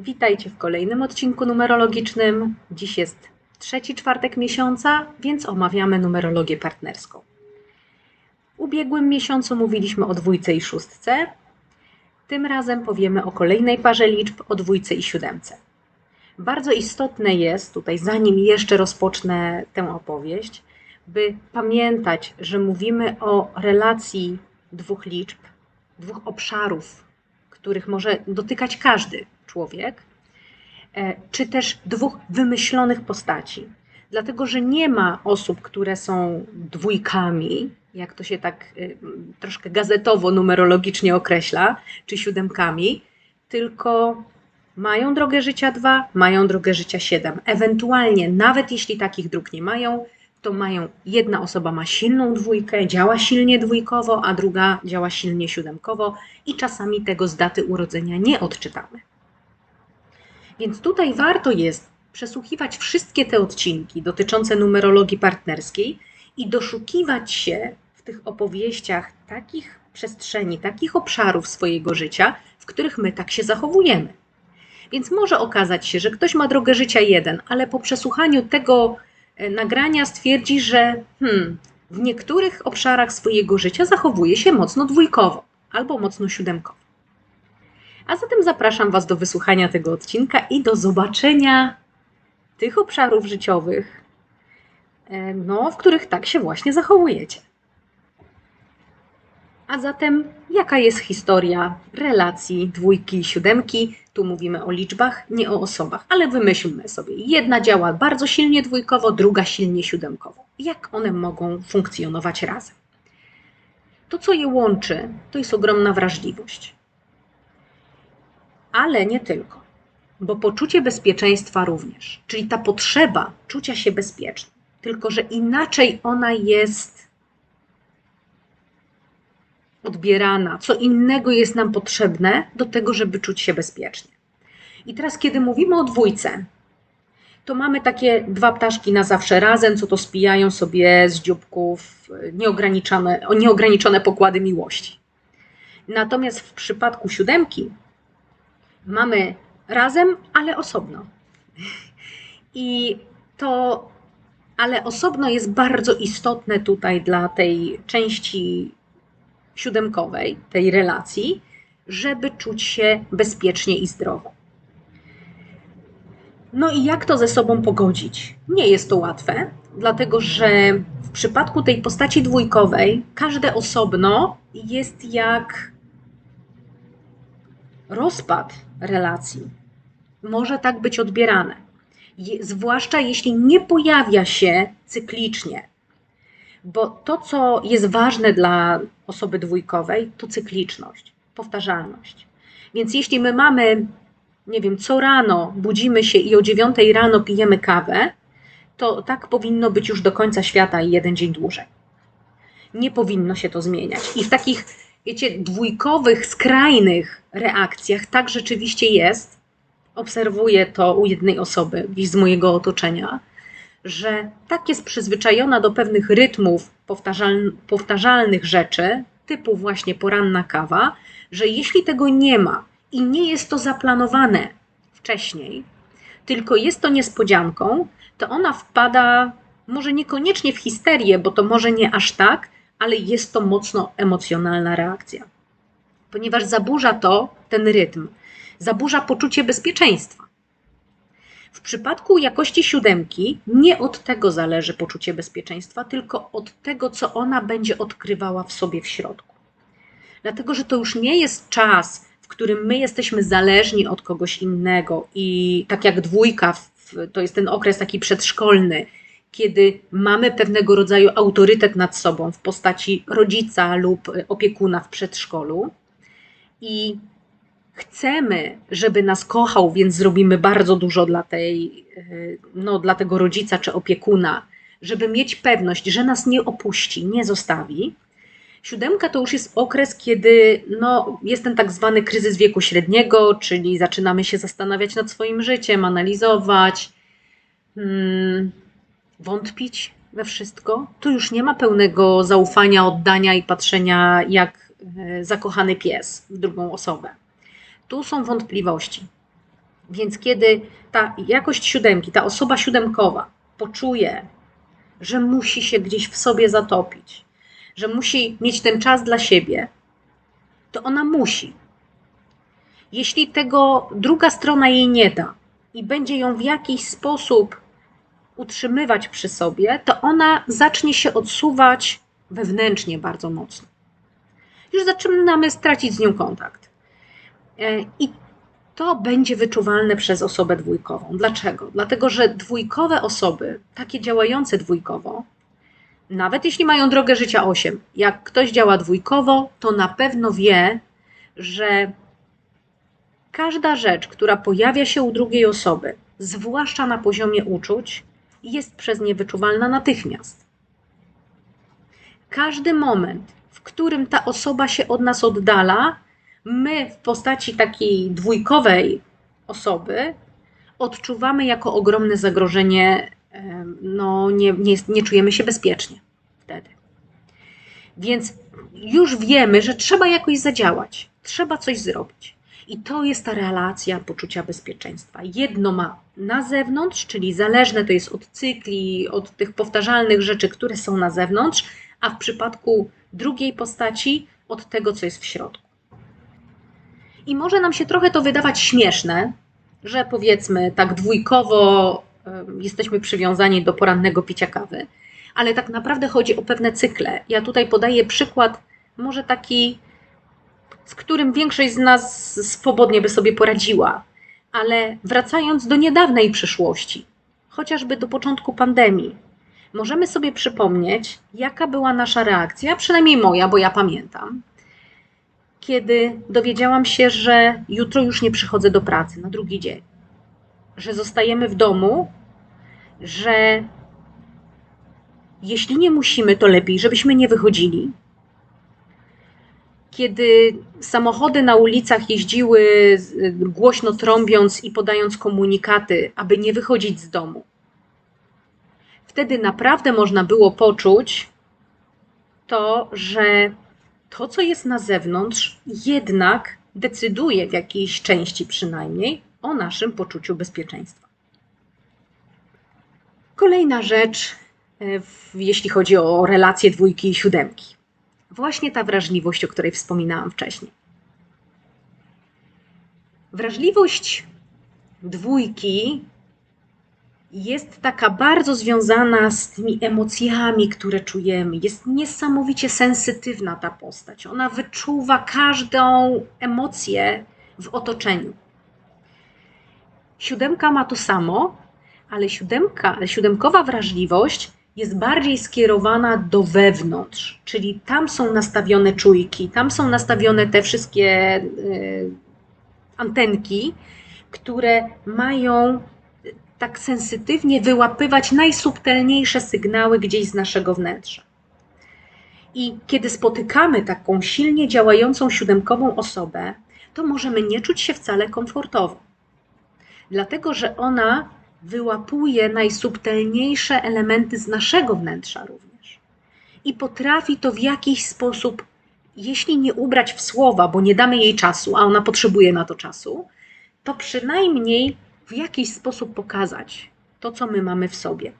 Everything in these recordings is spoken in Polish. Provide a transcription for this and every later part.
Witajcie w kolejnym odcinku numerologicznym. Dziś jest trzeci czwartek miesiąca, więc omawiamy numerologię partnerską. W ubiegłym miesiącu mówiliśmy o dwójce i szóstce. Tym razem powiemy o kolejnej parze liczb, o dwójce i siódemce. Bardzo istotne jest tutaj, zanim jeszcze rozpocznę tę opowieść, by pamiętać, że mówimy o relacji dwóch liczb, dwóch obszarów, których może dotykać każdy człowiek, e, czy też dwóch wymyślonych postaci. Dlatego, że nie ma osób, które są dwójkami, jak to się tak y, troszkę gazetowo, numerologicznie określa, czy siódemkami, tylko mają drogę życia dwa, mają drogę życia siedem. Ewentualnie, nawet jeśli takich dróg nie mają, to mają, jedna osoba ma silną dwójkę, działa silnie dwójkowo, a druga działa silnie siódemkowo i czasami tego z daty urodzenia nie odczytamy. Więc tutaj warto jest przesłuchiwać wszystkie te odcinki dotyczące numerologii partnerskiej i doszukiwać się w tych opowieściach takich przestrzeni, takich obszarów swojego życia, w których my tak się zachowujemy. Więc może okazać się, że ktoś ma drogę życia jeden, ale po przesłuchaniu tego e, nagrania stwierdzi, że hmm, w niektórych obszarach swojego życia zachowuje się mocno dwójkowo albo mocno siódemkowo. A zatem zapraszam Was do wysłuchania tego odcinka i do zobaczenia tych obszarów życiowych, e, no, w których tak się właśnie zachowujecie. A zatem, jaka jest historia relacji dwójki i siódemki? Tu mówimy o liczbach, nie o osobach, ale wymyślmy sobie. Jedna działa bardzo silnie dwójkowo, druga silnie siódemkowo. Jak one mogą funkcjonować razem? To, co je łączy, to jest ogromna wrażliwość. Ale nie tylko, bo poczucie bezpieczeństwa również, czyli ta potrzeba czucia się bezpiecznym, tylko że inaczej ona jest odbierana, co innego jest nam potrzebne do tego, żeby czuć się bezpiecznie. I teraz, kiedy mówimy o dwójce, to mamy takie dwa ptaszki na zawsze razem, co to spijają sobie z dzióbków nieograniczone, nieograniczone pokłady miłości. Natomiast w przypadku siódemki mamy razem, ale osobno. I to, ale osobno jest bardzo istotne tutaj dla tej części siódemkowej, tej relacji, żeby czuć się bezpiecznie i zdrowo. No i jak to ze sobą pogodzić? Nie jest to łatwe, dlatego że w przypadku tej postaci dwójkowej każde osobno jest jak rozpad relacji. Może tak być odbierane, zwłaszcza jeśli nie pojawia się cyklicznie. Bo to, co jest ważne dla osoby dwójkowej, to cykliczność, powtarzalność. Więc jeśli my mamy, nie wiem, co rano budzimy się i o dziewiątej rano pijemy kawę, to tak powinno być już do końca świata i jeden dzień dłużej. Nie powinno się to zmieniać. I w takich, wiecie, dwójkowych, skrajnych reakcjach tak rzeczywiście jest. Obserwuję to u jednej osoby, z mojego otoczenia, że tak jest przyzwyczajona do pewnych rytmów powtarzal, powtarzalnych rzeczy, typu właśnie poranna kawa, że jeśli tego nie ma i nie jest to zaplanowane wcześniej, tylko jest to niespodzianką, to ona wpada może niekoniecznie w histerię, bo to może nie aż tak, ale jest to mocno emocjonalna reakcja. Ponieważ zaburza to ten rytm, zaburza poczucie bezpieczeństwa. W przypadku jakości siódemki nie od tego zależy poczucie bezpieczeństwa, tylko od tego, co ona będzie odkrywała w sobie w środku. Dlatego, że to już nie jest czas, w którym my jesteśmy zależni od kogoś innego i tak jak dwójka, to jest ten okres taki przedszkolny, kiedy mamy pewnego rodzaju autorytet nad sobą w postaci rodzica lub opiekuna w przedszkolu i chcemy, żeby nas kochał, więc zrobimy bardzo dużo dla, tej, no, dla tego rodzica czy opiekuna, żeby mieć pewność, że nas nie opuści, nie zostawi. Siódemka to już jest okres, kiedy no, jest ten tak zwany kryzys wieku średniego, czyli zaczynamy się zastanawiać nad swoim życiem, analizować, hmm, wątpić we wszystko. Tu już nie ma pełnego zaufania, oddania i patrzenia jak zakochany pies w drugą osobę tu są wątpliwości. Więc kiedy ta jakość siódemki, ta osoba siódemkowa poczuje, że musi się gdzieś w sobie zatopić, że musi mieć ten czas dla siebie, to ona musi. Jeśli tego druga strona jej nie da i będzie ją w jakiś sposób utrzymywać przy sobie, to ona zacznie się odsuwać wewnętrznie bardzo mocno. Już zaczynamy stracić z nią kontakt. E, I to będzie wyczuwalne przez osobę dwójkową. Dlaczego? Dlatego, że dwójkowe osoby, takie działające dwójkowo, nawet jeśli mają drogę życia 8, jak ktoś działa dwójkowo, to na pewno wie, że każda rzecz, która pojawia się u drugiej osoby, zwłaszcza na poziomie uczuć, jest przez nie wyczuwalna natychmiast. Każdy moment, w którym ta osoba się od nas oddala, my w postaci takiej dwójkowej osoby odczuwamy jako ogromne zagrożenie, no nie, nie, nie czujemy się bezpiecznie wtedy. Więc już wiemy, że trzeba jakoś zadziałać, trzeba coś zrobić. I to jest ta relacja poczucia bezpieczeństwa. Jedno ma na zewnątrz, czyli zależne to jest od cykli, od tych powtarzalnych rzeczy, które są na zewnątrz, a w przypadku drugiej postaci od tego, co jest w środku. I może nam się trochę to wydawać śmieszne, że powiedzmy tak dwójkowo jesteśmy przywiązani do porannego picia kawy, ale tak naprawdę chodzi o pewne cykle. Ja tutaj podaję przykład, może taki, z którym większość z nas swobodnie by sobie poradziła, ale wracając do niedawnej przyszłości, chociażby do początku pandemii, możemy sobie przypomnieć, jaka była nasza reakcja, przynajmniej moja, bo ja pamiętam, kiedy dowiedziałam się, że jutro już nie przychodzę do pracy na drugi dzień, że zostajemy w domu, że jeśli nie musimy, to lepiej, żebyśmy nie wychodzili. Kiedy samochody na ulicach jeździły głośno trąbiąc i podając komunikaty, aby nie wychodzić z domu, wtedy naprawdę można było poczuć to, że to, co jest na zewnątrz, jednak decyduje w jakiejś części przynajmniej o naszym poczuciu bezpieczeństwa. Kolejna rzecz, e, jeśli chodzi o relacje dwójki i siódemki. Właśnie ta wrażliwość, o której wspominałam wcześniej. Wrażliwość dwójki jest taka bardzo związana z tymi emocjami, które czujemy. Jest niesamowicie sensytywna ta postać. Ona wyczuwa każdą emocję w otoczeniu. Siódemka ma to samo, ale siódemka, siódemkowa wrażliwość jest bardziej skierowana do wewnątrz, czyli tam są nastawione czujki, tam są nastawione te wszystkie y, antenki, które mają tak sensytywnie wyłapywać najsubtelniejsze sygnały gdzieś z naszego wnętrza. I kiedy spotykamy taką silnie działającą siódemkową osobę, to możemy nie czuć się wcale komfortowo, dlatego że ona wyłapuje najsubtelniejsze elementy z naszego wnętrza również. I potrafi to w jakiś sposób, jeśli nie ubrać w słowa, bo nie damy jej czasu, a ona potrzebuje na to czasu, to przynajmniej w jakiś sposób pokazać to, co my mamy w sobie,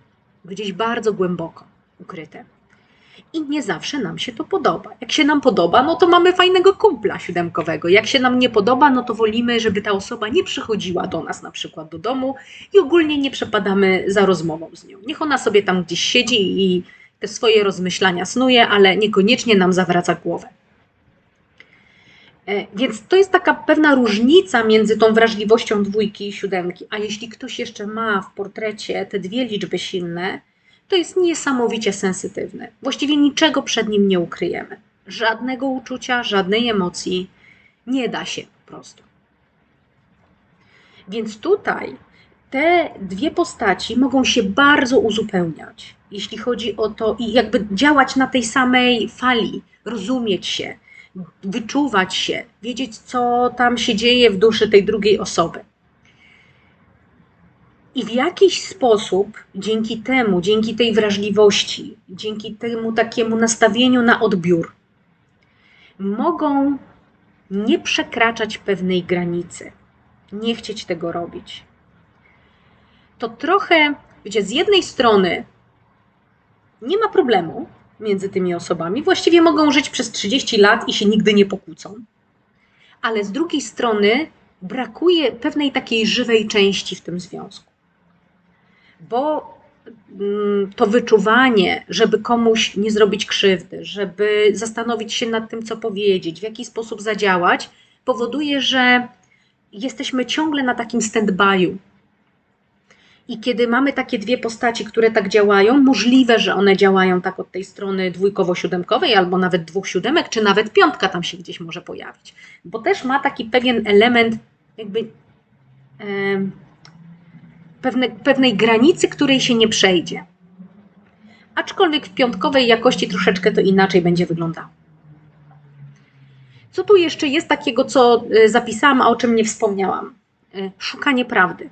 gdzieś bardzo głęboko ukryte. I nie zawsze nam się to podoba. Jak się nam podoba, no to mamy fajnego kumpla siódemkowego. Jak się nam nie podoba, no to wolimy, żeby ta osoba nie przychodziła do nas na przykład do domu i ogólnie nie przepadamy za rozmową z nią. Niech ona sobie tam gdzieś siedzi i te swoje rozmyślania snuje, ale niekoniecznie nam zawraca głowę. E, więc to jest taka pewna różnica między tą wrażliwością dwójki i siódemki. A jeśli ktoś jeszcze ma w portrecie te dwie liczby silne, to jest niesamowicie sensytywny. Właściwie niczego przed nim nie ukryjemy. Żadnego uczucia, żadnej emocji. Nie da się po prostu. Więc tutaj te dwie postaci mogą się bardzo uzupełniać, jeśli chodzi o to, i jakby działać na tej samej fali, rozumieć się, wyczuwać się, wiedzieć, co tam się dzieje w duszy tej drugiej osoby. I w jakiś sposób dzięki temu, dzięki tej wrażliwości, dzięki temu takiemu nastawieniu na odbiór, mogą nie przekraczać pewnej granicy. nie chcieć tego robić. To trochę, wiecie, z jednej strony nie ma problemu między tymi osobami, właściwie mogą żyć przez 30 lat i się nigdy nie pokłócą, ale z drugiej strony brakuje pewnej takiej żywej części w tym związku. Bo mm, to wyczuwanie, żeby komuś nie zrobić krzywdy, żeby zastanowić się nad tym, co powiedzieć, w jaki sposób zadziałać, powoduje, że jesteśmy ciągle na takim stand-by'u. I kiedy mamy takie dwie postaci, które tak działają, możliwe, że one działają tak od tej strony dwójkowo-siódemkowej, albo nawet dwóch siódemek, czy nawet piątka tam się gdzieś może pojawić. Bo też ma taki pewien element, jakby e, pewne, pewnej granicy, której się nie przejdzie. Aczkolwiek w piątkowej jakości troszeczkę to inaczej będzie wyglądało. Co tu jeszcze jest takiego, co e, zapisałam, a o czym nie wspomniałam? E, szukanie prawdy.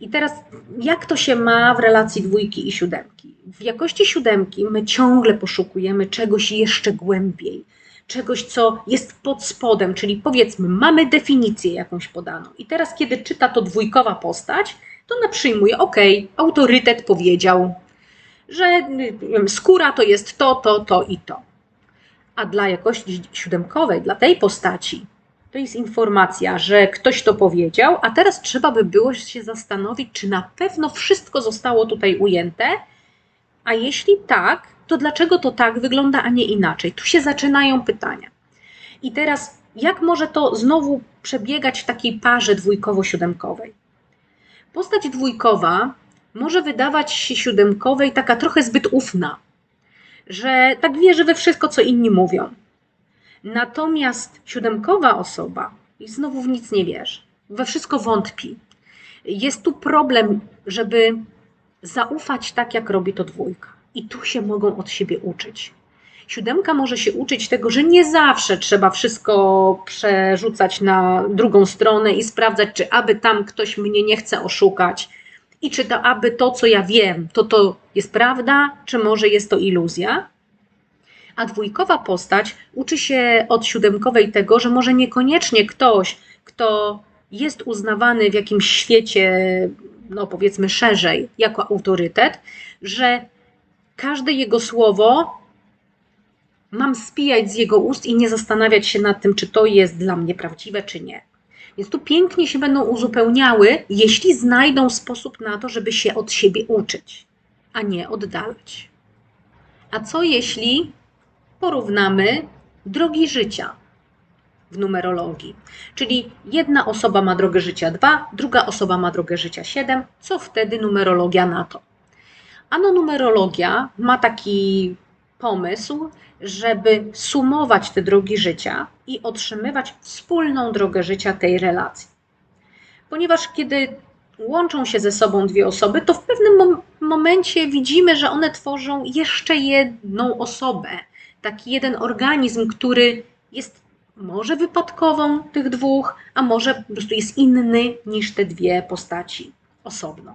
I teraz, jak to się ma w relacji dwójki i siódemki? W jakości siódemki my ciągle poszukujemy czegoś jeszcze głębiej, czegoś, co jest pod spodem, czyli powiedzmy, mamy definicję jakąś podaną. I teraz, kiedy czyta to dwójkowa postać, to ona przyjmuje, ok, autorytet powiedział, że wiem, skóra to jest to, to, to i to. A dla jakości siódemkowej, dla tej postaci, to jest informacja, że ktoś to powiedział, a teraz trzeba by było się zastanowić, czy na pewno wszystko zostało tutaj ujęte, a jeśli tak, to dlaczego to tak wygląda, a nie inaczej? Tu się zaczynają pytania. I teraz, jak może to znowu przebiegać w takiej parze dwójkowo-siódemkowej? Postać dwójkowa może wydawać się siódemkowej taka trochę zbyt ufna, że tak wierzy we wszystko, co inni mówią. Natomiast siódemkowa osoba znowu w nic nie wierzy, we wszystko wątpi. Jest tu problem, żeby zaufać tak, jak robi to dwójka. I tu się mogą od siebie uczyć. Siódemka może się uczyć tego, że nie zawsze trzeba wszystko przerzucać na drugą stronę i sprawdzać, czy aby tam ktoś mnie nie chce oszukać i czy to aby to, co ja wiem, to to jest prawda, czy może jest to iluzja. A dwójkowa postać uczy się od siódemkowej tego, że może niekoniecznie ktoś, kto jest uznawany w jakimś świecie, no powiedzmy szerzej, jako autorytet, że każde jego słowo mam spijać z jego ust i nie zastanawiać się nad tym, czy to jest dla mnie prawdziwe, czy nie. Więc tu pięknie się będą uzupełniały, jeśli znajdą sposób na to, żeby się od siebie uczyć, a nie oddalać. A co jeśli porównamy drogi życia w numerologii? Czyli jedna osoba ma drogę życia 2, druga osoba ma drogę życia 7. Co wtedy numerologia na to? Ano numerologia ma taki pomysł, żeby sumować te drogi życia i otrzymywać wspólną drogę życia tej relacji. Ponieważ kiedy łączą się ze sobą dwie osoby, to w pewnym mom momencie widzimy, że one tworzą jeszcze jedną osobę, taki jeden organizm, który jest może wypadkową tych dwóch, a może po prostu jest inny niż te dwie postaci osobno.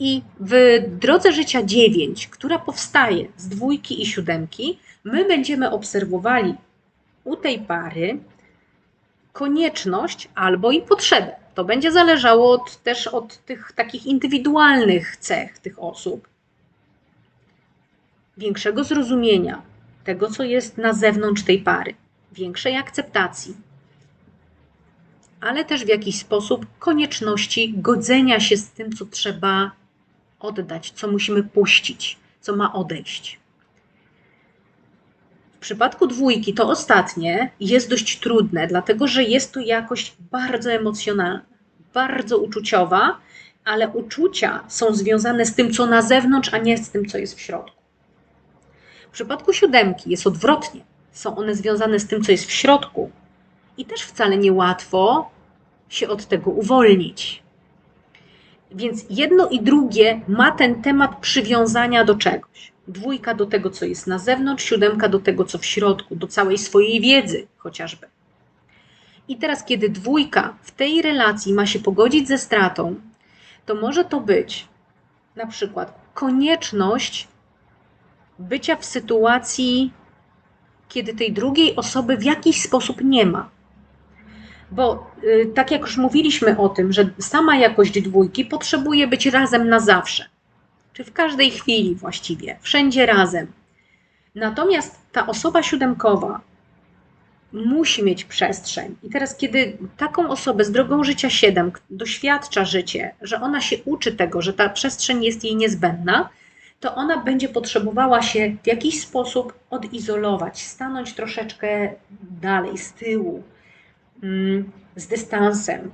I w drodze życia 9, która powstaje z dwójki i siódemki, my będziemy obserwowali u tej pary konieczność albo i potrzebę. To będzie zależało od, też od tych takich indywidualnych cech tych osób. Większego zrozumienia tego, co jest na zewnątrz tej pary, większej akceptacji, ale też w jakiś sposób konieczności godzenia się z tym, co trzeba oddać, co musimy puścić, co ma odejść. W przypadku dwójki to ostatnie jest dość trudne, dlatego że jest to jakość bardzo emocjonalna, bardzo uczuciowa, ale uczucia są związane z tym, co na zewnątrz, a nie z tym, co jest w środku. W przypadku siódemki jest odwrotnie. Są one związane z tym, co jest w środku, i też wcale niełatwo się od tego uwolnić. Więc jedno i drugie ma ten temat przywiązania do czegoś. Dwójka do tego, co jest na zewnątrz, siódemka do tego, co w środku, do całej swojej wiedzy chociażby. I teraz, kiedy dwójka w tej relacji ma się pogodzić ze stratą, to może to być na przykład konieczność bycia w sytuacji, kiedy tej drugiej osoby w jakiś sposób nie ma. Bo y, tak jak już mówiliśmy o tym, że sama jakość dwójki potrzebuje być razem na zawsze. Czy w każdej chwili właściwie, wszędzie razem. Natomiast ta osoba siódemkowa musi mieć przestrzeń. I teraz, kiedy taką osobę z drogą życia 7 doświadcza życie, że ona się uczy tego, że ta przestrzeń jest jej niezbędna, to ona będzie potrzebowała się w jakiś sposób odizolować, stanąć troszeczkę dalej, z tyłu, z dystansem.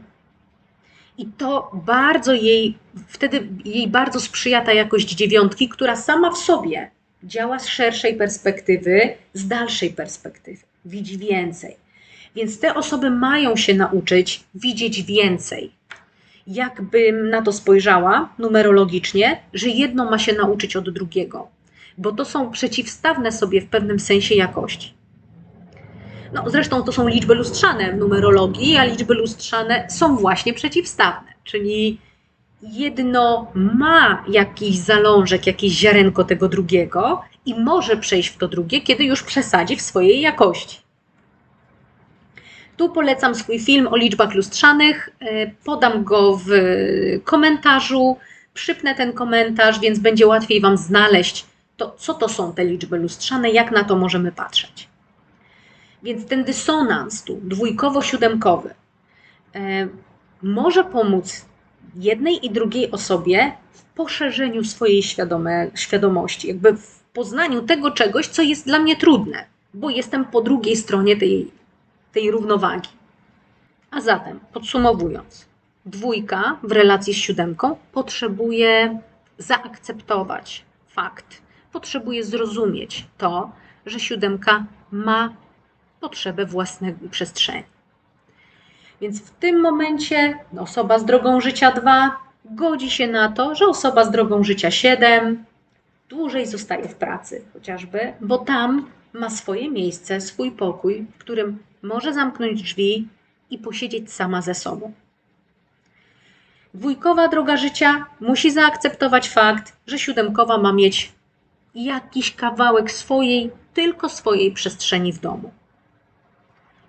I to bardzo jej, wtedy jej bardzo sprzyja ta jakość dziewiątki, która sama w sobie działa z szerszej perspektywy, z dalszej perspektywy, widzi więcej. Więc te osoby mają się nauczyć widzieć więcej. Jakbym na to spojrzała numerologicznie, że jedno ma się nauczyć od drugiego, bo to są przeciwstawne sobie w pewnym sensie jakości. No, zresztą to są liczby lustrzane w numerologii, a liczby lustrzane są właśnie przeciwstawne, czyli jedno ma jakiś zalążek, jakieś ziarenko tego drugiego i może przejść w to drugie, kiedy już przesadzi w swojej jakości. Tu polecam swój film o liczbach lustrzanych. E, podam go w komentarzu. Przypnę ten komentarz, więc będzie łatwiej Wam znaleźć to, co to są te liczby lustrzane, jak na to możemy patrzeć. Więc ten dysonans tu, dwójkowo-siódemkowy, e, może pomóc jednej i drugiej osobie w poszerzeniu swojej świadome, świadomości, jakby w poznaniu tego czegoś, co jest dla mnie trudne, bo jestem po drugiej stronie tej, tej równowagi. A zatem, podsumowując, dwójka w relacji z siódemką potrzebuje zaakceptować fakt, potrzebuje zrozumieć to, że siódemka ma potrzebę własnej przestrzeni. Więc w tym momencie osoba z drogą życia 2 godzi się na to, że osoba z drogą życia 7 dłużej zostaje w pracy chociażby, bo tam ma swoje miejsce, swój pokój, w którym może zamknąć drzwi i posiedzieć sama ze sobą. Dwójkowa droga życia musi zaakceptować fakt, że siódemkowa ma mieć jakiś kawałek swojej, tylko swojej przestrzeni w domu.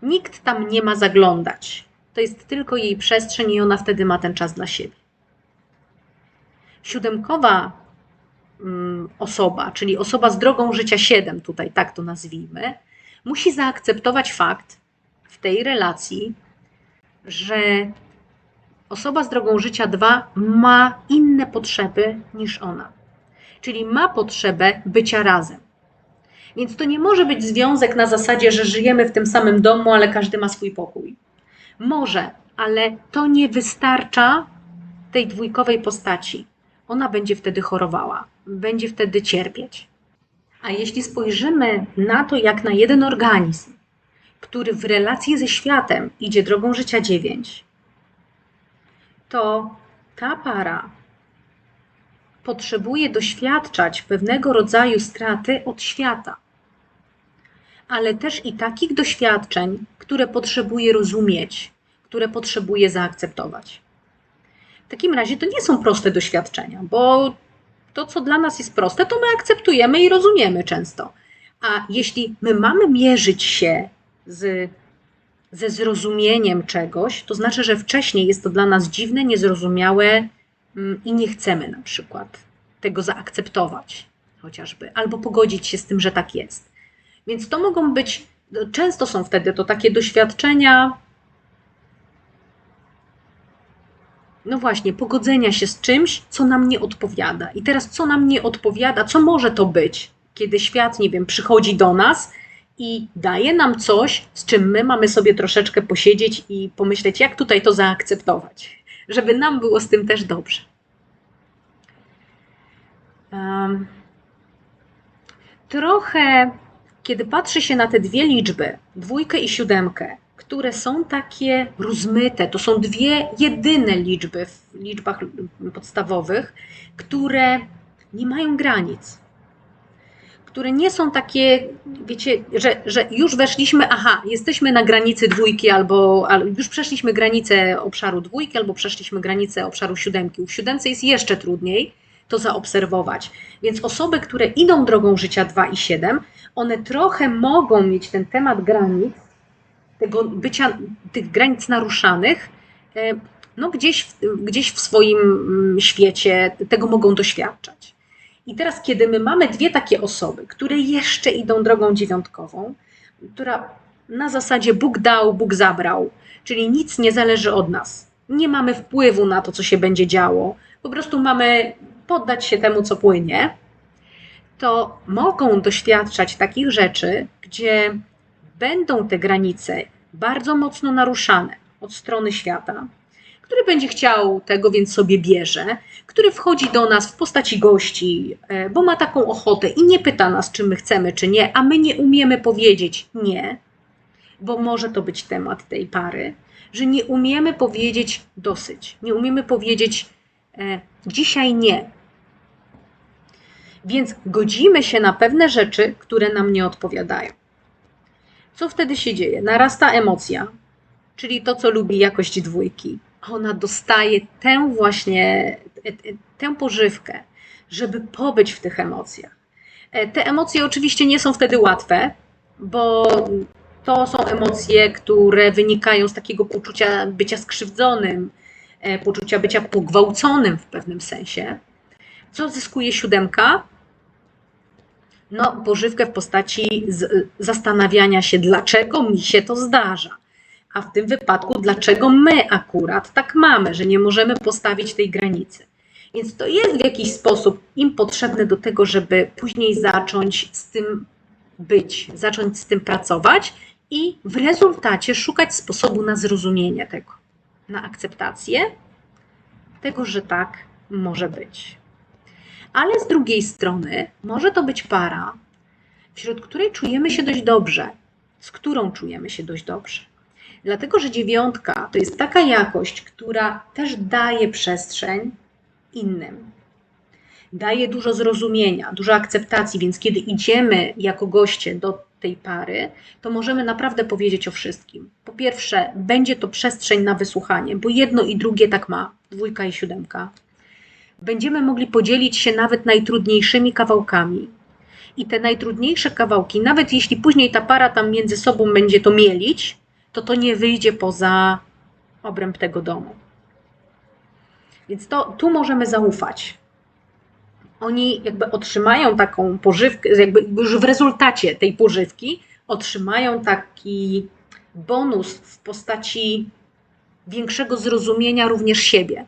Nikt tam nie ma zaglądać. To jest tylko jej przestrzeń i ona wtedy ma ten czas dla siebie. Siódemkowa mm, osoba, czyli osoba z drogą życia 7, tutaj tak to nazwijmy, musi zaakceptować fakt w tej relacji, że osoba z drogą życia 2 ma inne potrzeby niż ona. Czyli ma potrzebę bycia razem. Więc to nie może być związek na zasadzie, że żyjemy w tym samym domu, ale każdy ma swój pokój. Może, ale to nie wystarcza tej dwójkowej postaci. Ona będzie wtedy chorowała, będzie wtedy cierpieć. A jeśli spojrzymy na to, jak na jeden organizm, który w relacji ze światem idzie drogą życia 9, to ta para potrzebuje doświadczać pewnego rodzaju straty od świata ale też i takich doświadczeń, które potrzebuje rozumieć, które potrzebuje zaakceptować. W takim razie to nie są proste doświadczenia, bo to, co dla nas jest proste, to my akceptujemy i rozumiemy często. A jeśli my mamy mierzyć się z, ze zrozumieniem czegoś, to znaczy, że wcześniej jest to dla nas dziwne, niezrozumiałe i nie chcemy na przykład tego zaakceptować, chociażby, albo pogodzić się z tym, że tak jest. Więc to mogą być, często są wtedy to takie doświadczenia, no właśnie, pogodzenia się z czymś, co nam nie odpowiada. I teraz, co nam nie odpowiada, co może to być, kiedy świat, nie wiem, przychodzi do nas i daje nam coś, z czym my mamy sobie troszeczkę posiedzieć i pomyśleć, jak tutaj to zaakceptować, żeby nam było z tym też dobrze. Um, trochę kiedy patrzy się na te dwie liczby, dwójkę i siódemkę, które są takie rozmyte, to są dwie jedyne liczby w liczbach podstawowych, które nie mają granic, które nie są takie, wiecie, że, że już weszliśmy, aha, jesteśmy na granicy dwójki, albo, albo już przeszliśmy granicę obszaru dwójki, albo przeszliśmy granicę obszaru siódemki. U siódemce jest jeszcze trudniej to zaobserwować. Więc osoby, które idą drogą życia 2 i 7, one trochę mogą mieć ten temat granic tego bycia, tych granic naruszanych, e, no gdzieś, w- gdzieś w swoim mm, świecie tego mogą doświadczać. I teraz, kiedy my mamy dwie takie osoby, które jeszcze idą drogą dziewiątkową, która na zasadzie Bóg dał, Bóg zabrał, czyli nic nie zależy od nas. Nie mamy wpływu na to, co się będzie działo, po prostu mamy poddać się temu, co płynie, to mogą doświadczać takich rzeczy, gdzie będą te granice bardzo mocno naruszane od strony świata, który będzie chciał tego, więc sobie bierze, który wchodzi do nas w postaci gości, e, bo ma taką ochotę i nie pyta nas, czy my chcemy, czy nie, a my nie umiemy powiedzieć nie, bo może to być temat tej pary, że nie umiemy powiedzieć dosyć, nie umiemy powiedzieć e, dzisiaj nie. Więc godzimy się na pewne rzeczy, które nam nie odpowiadają. Co wtedy się dzieje? Narasta emocja, czyli to, co lubi jakość dwójki. Ona dostaje tę właśnie, e, e, tę pożywkę, żeby pobyć w tych emocjach. E, Te emocje oczywiście nie są wtedy łatwe, bo to są emocje, które wynikają z takiego poczucia bycia skrzywdzonym, poczucia bycia pogwałconym w pewnym sensie. Co zyskuje siódemka? No, pożywkę w postaci zastanawiania się, dlaczego mi się to zdarza. A w tym wypadku, dlaczego my akurat tak mamy, że nie możemy postawić tej granicy. Więc to jest w jakiś sposób im potrzebne do tego, żeby później zacząć z tym być, zacząć z tym pracować i w rezultacie szukać sposobu na zrozumienie tego, na akceptację tego, że tak może być. Ale z drugiej strony może to być para, wśród której czujemy się dość dobrze, z którą czujemy się dość dobrze. Dlatego, że dziewiątka to jest taka jakość, która też daje przestrzeń innym. Daje dużo zrozumienia, dużo akceptacji, więc kiedy idziemy jako goście do tej pary, to możemy naprawdę powiedzieć o wszystkim. Po pierwsze, będzie to przestrzeń na wysłuchanie, bo jedno i drugie tak ma, dwójka i siódemka. Będziemy mogli podzielić się nawet najtrudniejszymi kawałkami. I te najtrudniejsze kawałki, nawet jeśli później ta para tam między sobą będzie to mielić, to to nie wyjdzie poza obręb tego domu. Więc to tu możemy zaufać. Oni jakby otrzymają taką pożywkę, jakby już w rezultacie tej pożywki otrzymają taki bonus w postaci większego zrozumienia również siebie.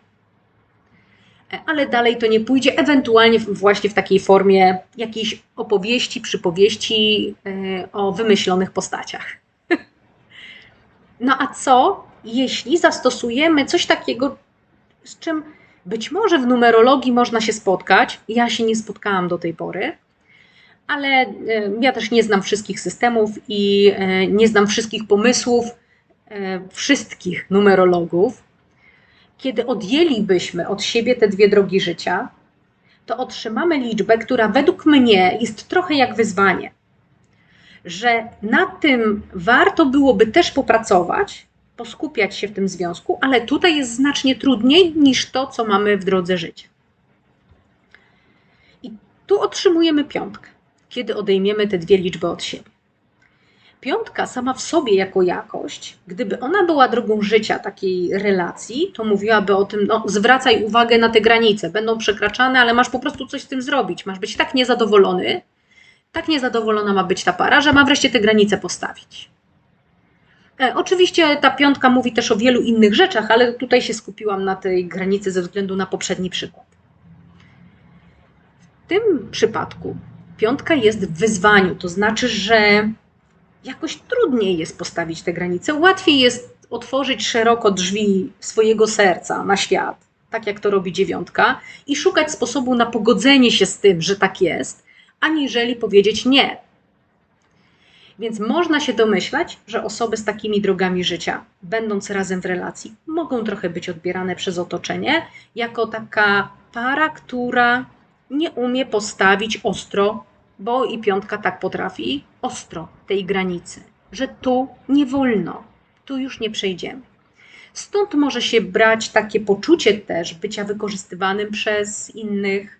Ale dalej to nie pójdzie, ewentualnie właśnie w takiej formie jakiejś opowieści, przypowieści e, o wymyślonych postaciach. No a co, jeśli zastosujemy coś takiego, z czym być może w numerologii można się spotkać? Ja się nie spotkałam do tej pory, ale e, ja też nie znam wszystkich systemów i e, nie znam wszystkich pomysłów e, wszystkich numerologów. Kiedy odjęlibyśmy od siebie te dwie drogi życia, to otrzymamy liczbę, która według mnie jest trochę jak wyzwanie że nad tym warto byłoby też popracować, poskupiać się w tym związku, ale tutaj jest znacznie trudniej niż to, co mamy w drodze życia. I tu otrzymujemy piątkę, kiedy odejmiemy te dwie liczby od siebie. Piątka sama w sobie jako jakość, gdyby ona była drogą życia takiej relacji, to mówiłaby o tym, no zwracaj uwagę na te granice, będą przekraczane, ale masz po prostu coś z tym zrobić. Masz być tak niezadowolony, tak niezadowolona ma być ta para, że ma wreszcie te granice postawić. E, Oczywiście ta piątka mówi też o wielu innych rzeczach, ale tutaj się skupiłam na tej granicy ze względu na poprzedni przykład. W tym przypadku piątka jest w wyzwaniu, to znaczy, że jakoś trudniej jest postawić te granice, łatwiej jest otworzyć szeroko drzwi swojego serca na świat, tak jak to robi dziewiątka, i szukać sposobu na pogodzenie się z tym, że tak jest, aniżeli powiedzieć nie. Więc można się domyślać, że osoby z takimi drogami życia, będąc razem w relacji, mogą trochę być odbierane przez otoczenie jako taka para, która nie umie postawić ostro, bo i piątka tak potrafi, ostro tej granicy, że tu nie wolno, tu już nie przejdziemy. Stąd może się brać takie poczucie też bycia wykorzystywanym przez innych,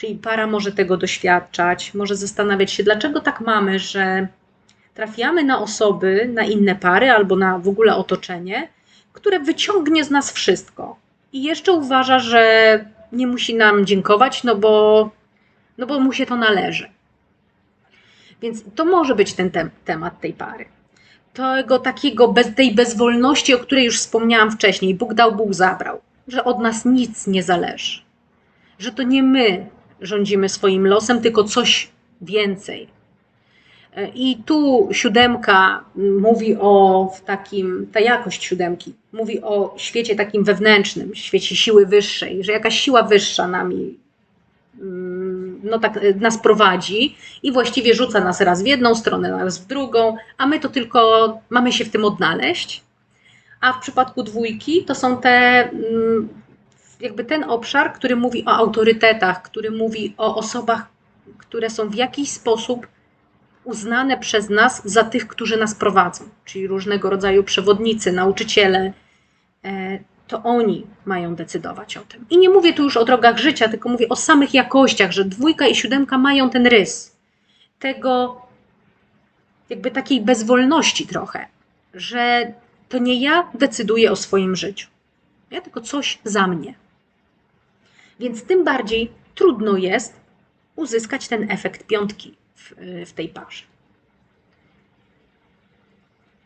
czyli para może tego doświadczać, może zastanawiać się, dlaczego tak mamy, że trafiamy na osoby, na inne pary albo na w ogóle otoczenie, które wyciągnie z nas wszystko. I jeszcze uważa, że nie musi nam dziękować, no bo, no bo mu się to należy. Więc to może być ten tem- temat tej pary. Tego takiego, bez, tej bezwolności, o której już wspomniałam wcześniej, Bóg dał, Bóg zabrał, że od nas nic nie zależy, że to nie my rządzimy swoim losem, tylko coś więcej. E, I tu siódemka mówi o takim, ta jakość siódemki mówi o świecie takim wewnętrznym, świecie siły wyższej, że jakaś siła wyższa nami mm, no tak e, nas prowadzi i właściwie rzuca nas raz w jedną stronę, raz w drugą, a my to tylko mamy się w tym odnaleźć. A w przypadku dwójki to są te mm, jakby ten obszar, który mówi o autorytetach, który mówi o osobach, które są w jakiś sposób uznane przez nas za tych, którzy nas prowadzą, czyli różnego rodzaju przewodnicy, nauczyciele. E, To oni mają decydować o tym. I nie mówię tu już o drogach życia, tylko mówię o samych jakościach, że dwójka i siódemka mają ten rys tego, jakby takiej bezwolności trochę, że to nie ja decyduję o swoim życiu. Ja tylko coś za mnie. Więc tym bardziej trudno jest uzyskać ten efekt piątki w, w tej parze.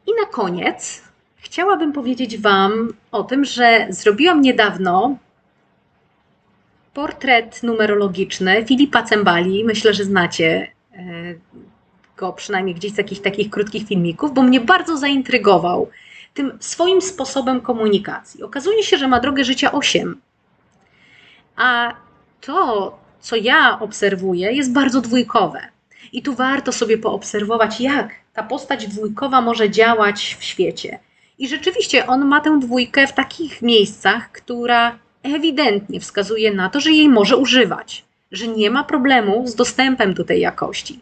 I na koniec chciałabym powiedzieć Wam o tym, że zrobiłam niedawno portret numerologiczny Filipa Cembali. Myślę, że znacie e, go przynajmniej gdzieś z jakichś takich krótkich filmików, bo mnie bardzo zaintrygował tym swoim sposobem komunikacji. Okazuje się, że ma drogę życia 8. A to, co ja obserwuję, jest bardzo dwójkowe. I tu warto sobie poobserwować, jak ta postać dwójkowa może działać w świecie. I rzeczywiście on ma tę dwójkę w takich miejscach, która ewidentnie wskazuje na to, że jej może używać, że nie ma problemu z dostępem do tej jakości.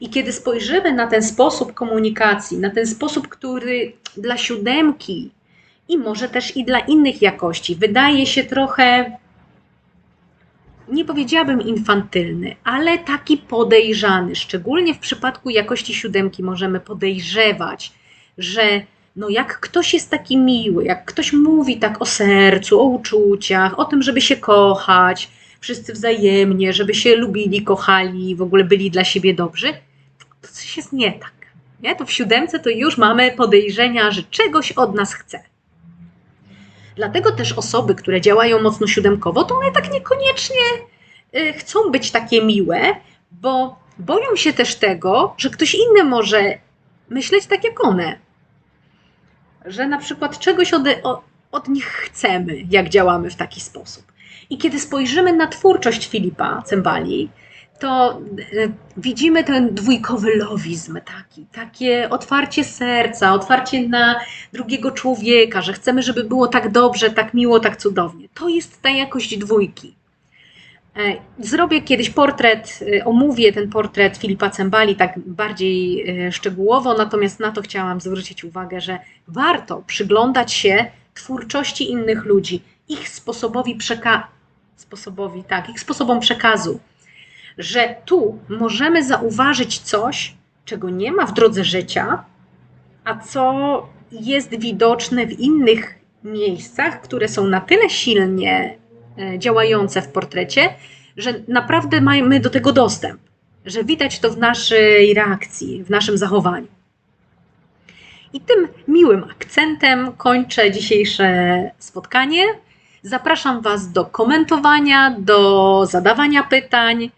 I kiedy spojrzymy na ten sposób komunikacji, na ten sposób, który dla siódemki i może też i dla innych jakości wydaje się trochę, nie powiedziałabym infantylny, ale taki podejrzany. Szczególnie w przypadku jakości siódemki możemy podejrzewać, że no jak ktoś jest taki miły, jak ktoś mówi tak o sercu, o uczuciach, o tym, żeby się kochać, wszyscy wzajemnie, żeby się lubili, kochali, w ogóle byli dla siebie dobrzy, to coś jest nie tak. Nie? To w siódemce to już mamy podejrzenia, że czegoś od nas chce. Dlatego też osoby, które działają mocno siódemkowo, to one tak niekoniecznie y, chcą być takie miłe, bo boją się też tego, że ktoś inny może myśleć tak jak one. Że na przykład czegoś od, od nich chcemy, jak działamy w taki sposób. I kiedy spojrzymy na twórczość Filipa Cembali, to y, widzimy ten dwójkowy lowizm taki, takie otwarcie serca, otwarcie na drugiego człowieka, że chcemy, żeby było tak dobrze, tak miło, tak cudownie. To jest ta jakość dwójki. E, Zrobię kiedyś portret, y, omówię ten portret Filipa Cembali tak bardziej szczegółowo, natomiast na to chciałam zwrócić uwagę, że warto przyglądać się twórczości innych ludzi, ich sposobowi przeka- sposobowi, tak, ich sposobom przekazu że tu możemy zauważyć coś, czego nie ma w drodze życia, a co jest widoczne w innych miejscach, które są na tyle silnie e, działające w portrecie, że naprawdę mamy do tego dostęp, że widać to w naszej reakcji, w naszym zachowaniu. I tym miłym akcentem kończę dzisiejsze spotkanie. Zapraszam Was do komentowania, do zadawania pytań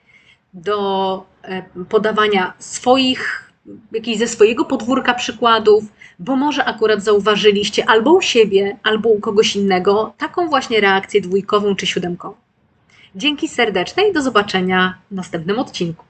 do e, podawania swoich, jakichś ze swojego podwórka przykładów, bo może akurat zauważyliście albo u siebie, albo u kogoś innego taką właśnie reakcję dwójkową czy siódemkową. Dzięki serdeczne i do zobaczenia w następnym odcinku.